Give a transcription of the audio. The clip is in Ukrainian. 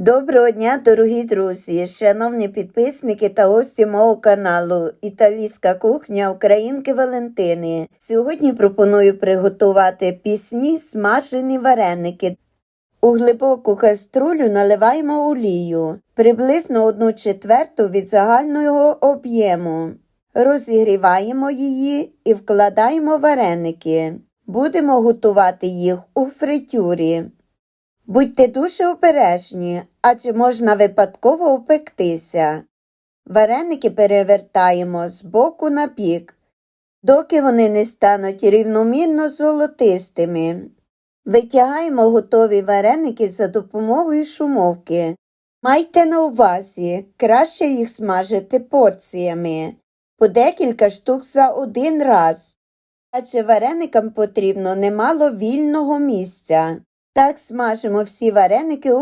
Доброго дня, дорогі друзі, шановні підписники та гості мого каналу Італійська кухня Українки Валентини. Сьогодні пропоную приготувати пісні смажені вареники. У глибоку каструлю наливаємо олію, приблизно одну четверту від загального об'єму. Розігріваємо її і вкладаємо вареники. Будемо готувати їх у фритюрі. Будьте дуже обережні, адже можна випадково впектися. Вареники перевертаємо з боку на бік, доки вони не стануть рівномірно золотистими. Витягаємо готові вареники за допомогою шумовки. Майте на увазі, краще їх смажити порціями, по декілька штук за один раз, адже вареникам потрібно немало вільного місця. Так смажимо всі вареники у